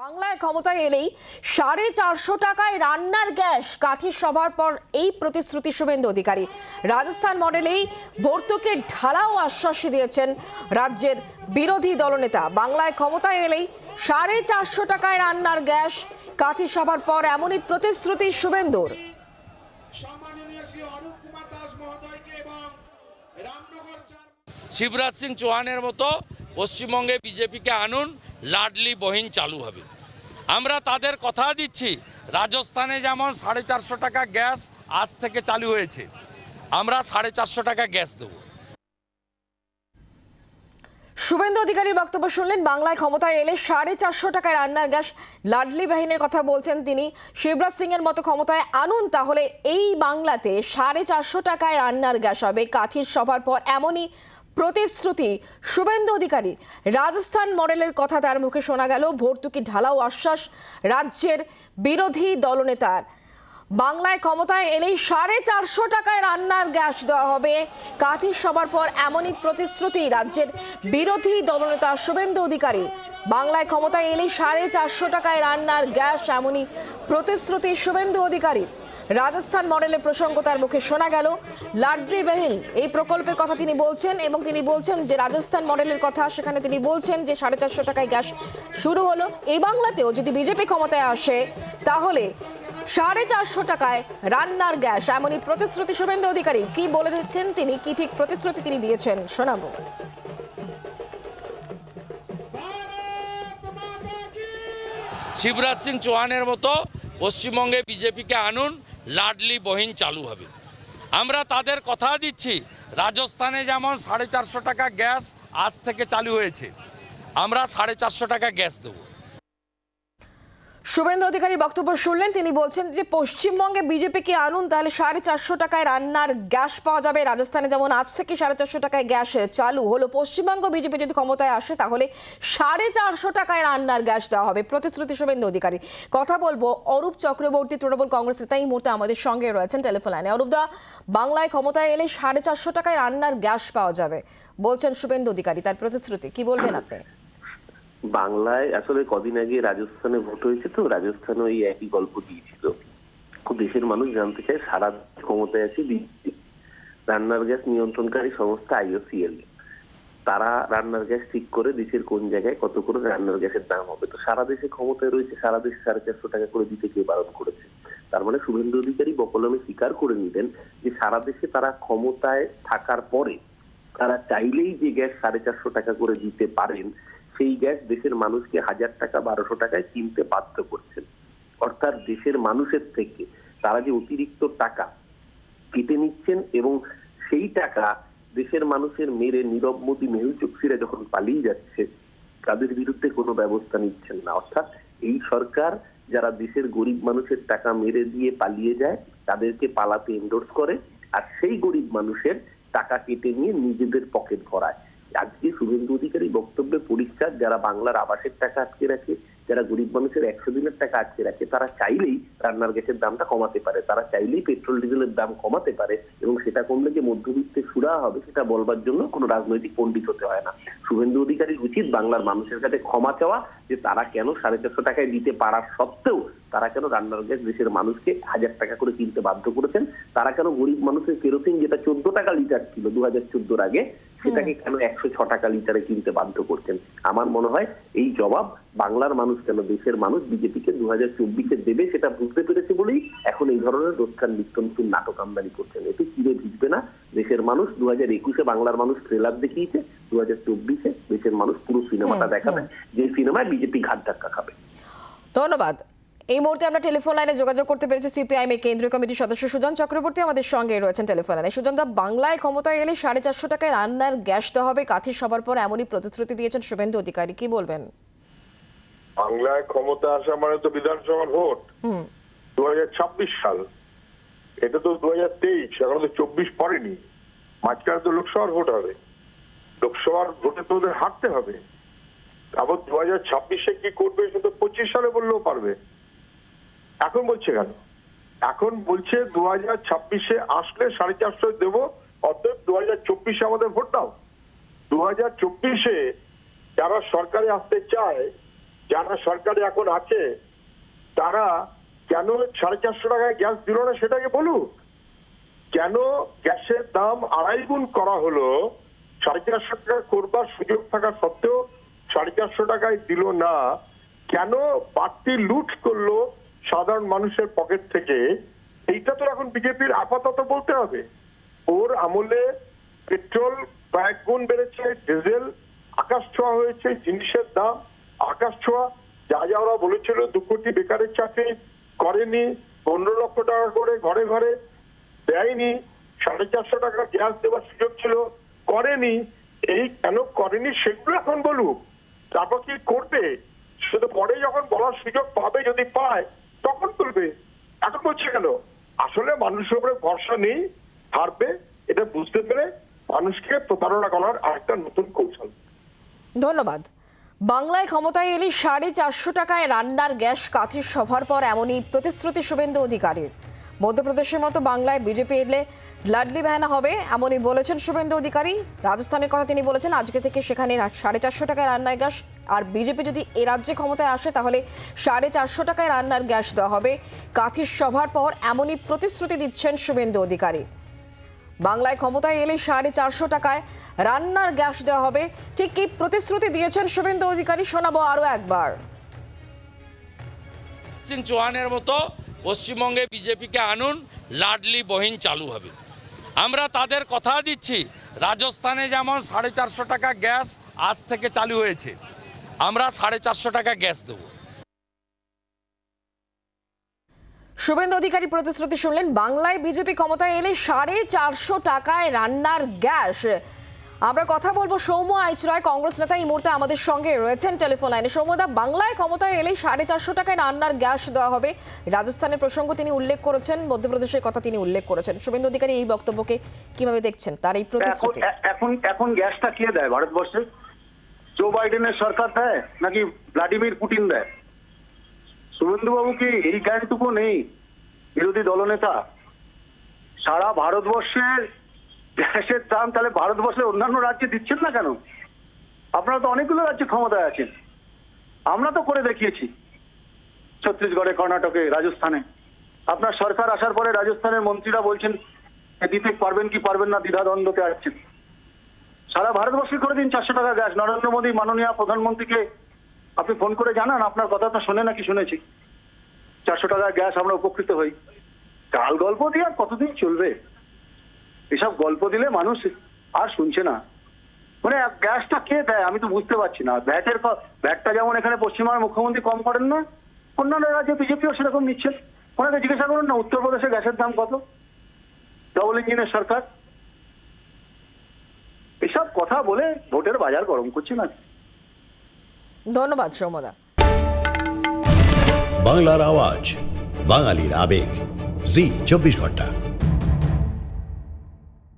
বাংলায় ক্ষমতায় এলেই সাড়ে চারশো টাকায় রান্নার গ্যাস কাঠির সভার পর এই প্রতিশ্রুতি শুভেন্দু অধিকারী। রাজস্থান মডেলেই ভর্তুকে ঢালাও আশ্বাস দিয়েছেন রাজ্যের বিরোধী দলনেতা। বাংলায় ক্ষমতায় এলেই সাড়ে চারশো টাকায় রান্নার গ্যাস কাঠি সভার পর এমনই প্রতিশ্রুতি শুভেন্দুর। শ্রী অরূপ কুমার দাস মহোদয়কে এবং রামনগর শিবরাজ সিং চৌহানের মতো পশ্চিমবঙ্গে বিজেপিকে আনুন, লাডলি বহিন চালু হবে। আমরা তাদের কথা দিচ্ছি, রাজস্থানে যেমন সাড়ে চারশো টাকা গ্যাস আজ থেকে চালু হয়েছে, আমরা সাড়ে চারশো টাকা গ্যাস দেবো। শুভেন্দু অধিকারীর বক্তব্য শুনলেন, বাংলায় ক্ষমতায় এলে সাড়ে চারশো টাকায় রান্নার গ্যাস, লাডলি বাহিনীর কথা বলছেন তিনি। শিবরাজ সিং এর মতো ক্ষমতায় আনুন, তাহলে এই বাংলাতে সাড়ে চারশো টাকায় রান্নার গ্যাস হবে কাঠির সভার পর এমনই প্রতিশ্রুতি শুভেন্দু অধিকারী। রাজস্থান মডেলের কথা তার মুখে শোনা গেল, ভর্তুকি ঢালাও আশ্বাস রাজ্যের বিরোধী দলনেতার। বাংলায় ক্ষমতায় এলেই সাড়ে চারশো টাকায় রান্নার গ্যাস দেওয়া হবে। কাঠির সবার পর এমনই প্রতিশ্রুতি রাজ্যের বিরোধী দলনেতা শুভেন্দু অধিকারী। বাংলায় ক্ষমতায় এলেই সাড়ে চারশো টাকায় রান্নার গ্যাস, এমনই প্রতিশ্রুতি শুভেন্দু অধিকারী রাজস্থান মডেলের প্রসঙ্গ তার মুখে শোনা গেল লাডলি বেহিন, এই প্রকল্পের কথা তিনি বলছেন এবং তিনি বলছেন যে রাজস্থান মডেলের কথা, সেখানে তিনি বলছেন যে সাড়ে চারশো টাকায় গ্যাস শুরু হলো। এই বাংলাতেও যদি বিজেপি ক্ষমতায় আসে, তাহলে সাড়ে চারশো টাকায় রান্নার গ্যাস, এমনই প্রতিশ্রুতি শুভেন্দু অধিকারী। কি বলেছেন তিনি? কি ঠিক প্রতিশ্রুতি তিনি দিয়েছেন? শোনাবো। শিবরাজ সিং চৌহানের মতো পশ্চিমবঙ্গে বিজেপিকে আনুন লাডলি বহিন চালু হবে। আমরা তাদের কথা দিচ্ছি, রাজস্থানে যেমন সাড়ে চারশো টাকা গ্যাস আজ থেকে চালু হয়েছে, আমরা সাড়ে চারশো টাকা গ্যাস দেবো। শুভেন্দু অধিকারী বক্তব্য শুনলেন। তিনি বলছেন যে, পশ্চিমবঙ্গে বিজেপি বিজেপিকে আনুন, তাহলে সাড়ে চারশো টাকায় রান্নার গ্যাস পাওয়া যাবে। রাজস্থানে যেমন আজ থেকে সাড়ে চারশো টাকায় গ্যাস চালু হলো। পশ্চিমবঙ্গ বিজেপি যদি ক্ষমতায় আসে, তাহলে সাড়ে চারশো টাকায় রান্নার গ্যাস দেওয়া হবে। প্রতিশ্রুতি শুভেন্দু অধিকারী। কথা বলব অরূপ চক্রবর্তী তৃণমূল কংগ্রেস নেতা এই মুহূর্তে আমাদের সঙ্গে রয়েছেন টেলিফোন লাইনে। অরূপ দা, বাংলায় ক্ষমতায় এলে সাড়ে চারশো টাকায় রান্নার গ্যাস পাওয়া যাবে। বলছেন শুভেন্দু অধিকারী, তার প্রতিশ্রুতি। কি বলবেন আপনি? বাংলায় আসলে কদিন আগে রাজস্থানে ভোট হয়েছে তো রাজস্থানে ওই একই গল্প দিয়েছিল। দেশের মানুষ জানতে চায়, সারা ক্ষমতায় আছে বিজেপি। রান্নার গ্যাস নিয়ন্ত্রণকারী সংস্থা আইওসিএল। তারা রান্নার গ্যাস ঠিক করে দেশের কোন জায়গায় কত করে রান্নার গ্যাসের দাম হবে। তো সারা দেশে ক্ষমতায় রয়েছে, সারা দেশে সাড়ে চারশো টাকা করে দিতে কে বারণ করেছে। তার মানে শুভেন্দু অধিকারী বকলমে স্বীকার করে নিলেন যে সারা দেশে তারা ক্ষমতায় থাকার পরে তারা চাইলেই যে গ্যাস সাড়ে চারশো টাকা করে দিতে পারেন সেই গ্যাস দেশের মানুষকে হাজার টাকা, বারোশো টাকায় কিনতে বাধ্য করছেন। অর্থাৎ দেশের মানুষের থেকে তারা যে অতিরিক্ত টাকা কেটে নিচ্ছেন এবং সেই টাকা দেশের মানুষের মেরে নীরব মোদী মেহুল চুক্তিরা যখন পালিয়ে যাচ্ছে, তাদের বিরুদ্ধে কোনো ব্যবস্থা নিচ্ছেন না। অর্থাৎ এই সরকার যারা দেশের গরিব মানুষের টাকা মেরে দিয়ে পালিয়ে যায়, তাদেরকে পালাতে এন্ডোর্স করে, আর সেই গরিব মানুষের টাকা কেটে নিয়ে নিজেদের পকেট ভরায়। আজকে শুভেন্দু অধিকারী বক্তব্যে পরিষ্কার যারা বাংলার আবাসের টাকা আটকে রাখে, যারা গরিব মানুষের একশো দিনের টাকা আটকে রাখে, তারা চাইলেই রান্নার গ্যাসের দামটা কমাতে পারে, তারা চাইলেই পেট্রোল, ডিজেলের দাম কমাতে পারে এবং সেটা কমলে যে মধ্যবিত্তে সুরা হবে সেটা বলবার জন্য কোনো রাজনৈতিক পণ্ডিত হতে হয় না। শুভেন্দু অধিকারীর উচিত বাংলার মানুষের কাছে ক্ষমা চাওয়া যে তারা কেন সাড়ে চারশো টাকায় দিতে পারার সত্ত্বেও তারা কেন রান্নার গ্যাস দেশের মানুষকে হাজার টাকা করে কিনতে বাধ্য করেছেন? তারা কেন গরিব মানুষের কেরোসিন যেটা চোদ্দ টাকা লিটার ছিল দু হাজার চোদ্দোর আগে সেটাকে কেন একশো ছ টাকা লিটারে কিনতে বাধ্য করছেন? আমার মনে হয় এই জবাব বাংলার মানুষ কেন দেশের মানুষ বিজেপিকে দু হাজার চব্বিশে দেবে সেটা বুঝতে পেরেছে বলেই এখন এই ধরনের রোজকার নিত্য নতুন নাটক আমদানি করছেন। এতে চিরে ভিজবে না? দেশের মানুষ দু হাজার একুশে বাংলার মানুষ ট্রেলার দেখিয়েছে দু হাজার চব্বিশে দেশের মানুষ পুরো সিনেমাটা দেখাবে যে সিনেমায় বিজেপি ঘাট ধাক্কা খাবে। ধন্যবাদ। এই মুহূর্তে আমরা টেলিফোন লাইনে যোগাযোগ করতে পেরেছি সিপিআইএম এর কেন্দ্রীয় কমিটির সদস্য সুজন চক্রবর্তী। আমাদের সঙ্গে রয়েছেন টেলিফোন লাইনে। সুজন দা বাংলায় ক্ষমতায় এলে সাড়ে চারশো টাকায় রান্নার গ্যাস দেওয়া হবে। কাঠির সবার পর এমনই প্রতিশ্রুতি দিয়েছেন শুভেন্দু অধিকারী। কি বলবেন? বাংলায় ক্ষমতা আসা মানে তো বিধানসভার ভোট। হুম। দু সাল। এটা তো দু হাজার তেইশ এখন তো চব্বিশ পড়েনি। মাঝখানে তো লোকসভার ভোট হবে। লোকসভার ভোটে তো ওদের হারতে হবে। তারপর দু হাজার ছাব্বিশে কি করবে সে তো পঁচিশ সালে বললেও পারবে। এখন বলছে কেন? এখন বলছে দু হাজার ছাব্বিশে আসলে সাড়ে চারশো দেবো, অতএব দু হাজার চব্বিশে আমাদের ভোট দাও। দু হাজার চব্বিশে যারা সরকারে আসতে চায়, যারা সরকারে এখন আছে, তারা কেন সাড়ে চারশো টাকায় গ্যাস দিল না সেটাকে বলুক? কেন গ্যাসের দাম আড়াই গুণ করা হলো? সাড়ে চারশো টাকা করবার সুযোগ থাকা সত্ত্বেও সাড়ে চারশো টাকায় দিল না। কেন বাড়তি লুট করল? সাধারণ মানুষের পকেট থেকে, এইটা তো এখন বিজেপির আপাতত বলতে হবে। ওর আমলে পেট্রোল কয়েক গুণ বেড়েছে ডিজেল আকাশ ছোঁয়া হয়েছে, জিনিসের দাম আকাশ ছোঁয়া। যা যা ওরা বলেছিল, দু কোটি বেকারের চাকরি করেনি, পনেরো লক্ষ টাকা করে ঘরে ঘরে দেয়নি, সাড়ে চারশো টাকা গ্যাস দেওয়ার সুযোগ ছিল, করেনি। এই কেন করেনি সেগুলো এখন বলুক। তারপর কি করবে? শুধু পরে যখন বলার সুযোগ পাবে যদি পায় তখন করবে এখন বলছে কেন? আসলে মানুষের উপরে ভরসা নেই, হারবে, এটা বুঝতে পেরে মানুষকে প্রতারণা করার আরেকটা নতুন কৌশল। ধন্যবাদ। বাংলায় ক্ষমতায় এলে সাড়ে চারশো টাকায় রান্নার গ্যাস কাঠের সভার পর এমনই প্রতিশ্রুতি শুভেন্দু অধিকারীর। মধ্যপ্রদেশের মতো বাংলায় বিজেপি এলে লাডলি বেহানা হবে, এমনই বলেছেন শুভেন্দু অধিকারী। রাজস্থানের কথা তিনি বলেছেন, আজকে থেকে সেখানে সাড়ে চারশো টাকায় রান্নার গ্যাস আর বিজেপি যদি এ রাজ্যে ক্ষমতায় আসে, তাহলে সাড়ে চারশো টাকায় রান্নার গ্যাস দেওয়া হবে। কাঠির সভার পর এমনই প্রতিশ্রুতি দিচ্ছেন শুভেন্দু অধিকারী। বাংলায় ক্ষমতায় এলে সাড়ে চারশো টাকায় রান্নার গ্যাস দেওয়া হবে। ঠিক কি প্রতিশ্রুতি দিয়েছেন শুভেন্দু অধিকারী? শোনাবো আরও একবার। সিং চৌহানের মতো পশ্চিমবঙ্গে বিজেপিকে আনুন, লাডলি বহিন চালু হবে। আমরা তাদের কথা দিচ্ছি, রাজস্থানে যেমন সাড়ে চারশো টাকা গ্যাস আজ থেকে চালু হয়েছে। আমরা সাড়ে চারশো টাকা গ্যাস দেবো। শুভেন্দু অধিকারী প্রতিশ্রুতি শুনলেন বাংলায় বিজেপি ক্ষমতায় এলে সাড়ে চারশো টাকায় রান্নার গ্যাস। আমরা কথা বলব সৌম্য আইচরয় কংগ্রেস নেতা এই মুহূর্তে আমাদের সঙ্গে রয়েছেন টেলিফোন লাইনে। সৌম্যদা বাংলায় ক্ষমতায় এলেই সাড়ে চারশো টাকায় রান্নার গ্যাস দেওয়া হবে। রাজস্থানের প্রসঙ্গ তিনি উল্লেখ করেছেন মধ্যপ্রদেশের কথা তিনি উল্লেখ করেছেন। শুভেন্দু অধিকারী এই বক্তব্যকে কীভাবে দেখছেন তার এই প্রতিশ্রুতি? এখন এখন গ্যাসটা কে দেয় ভারতবর্ষে? জো বাইডেনের সরকার দেয় নাকি ভ্লাদিমির পুতিন দেয়? শুভেন্দুবাবু কি এই জ্ঞানটুকু নেই বিরোধী দলনেতা? সারা ভারতবর্ষের গ্যাসের দাম তাহলে ভারতবর্ষের অন্যান্য রাজ্যে দিচ্ছেন না কেন? আপনারা তো অনেকগুলো রাজ্যে ক্ষমতায় আছেন। আমরা তো করে দেখিয়েছি। ছত্তিশগড়ে, কর্ণাটকে, রাজস্থানে। আপনার সরকার আসার পরে রাজস্থানের মন্ত্রীরা বলছেন দিতে পারবেন কি পারবেন না, দ্বিধাদ্বন্দ্বতে আসছেন সারা ভারতবর্ষে করে দিন চারশো টাকা গ্যাস। নরেন্দ্র মোদী, মাননীয় প্রধানমন্ত্রীকে আপনি ফোন করে জানান, আপনার কথা তো শোনে নাকি শুনেছি। চারশো টাকা গ্যাস আমরা উপকৃত হই। কাল গল্প দিয়ে আর কতদিন চলবে? এসব গল্প দিলে মানুষ আর শুনছে না। মানে গ্যাসটা কে দেয় আমি তো বুঝতে পারছি না। ভ্যাটের ক- ভ্যাটটা যেমন এখানে পশ্চিমবঙ্গের মুখ্যমন্ত্রী কম করেন না, অন্যান্য রাজ্যে বিজেপিও সেরকম নিচ্ছেন। ওনাকে জিজ্ঞাসা করুন না, উত্তরপ্রদেশে গ্যাসের দাম কত? ডবল ইঞ্জিনের সরকার। কথা বলে ভোটের বাজার গরম করছি না। ধন্যবাদ সমদা বাংলার আওয়াজ বাঙালির আবেগ। জি চব্বিশ ঘণ্টা।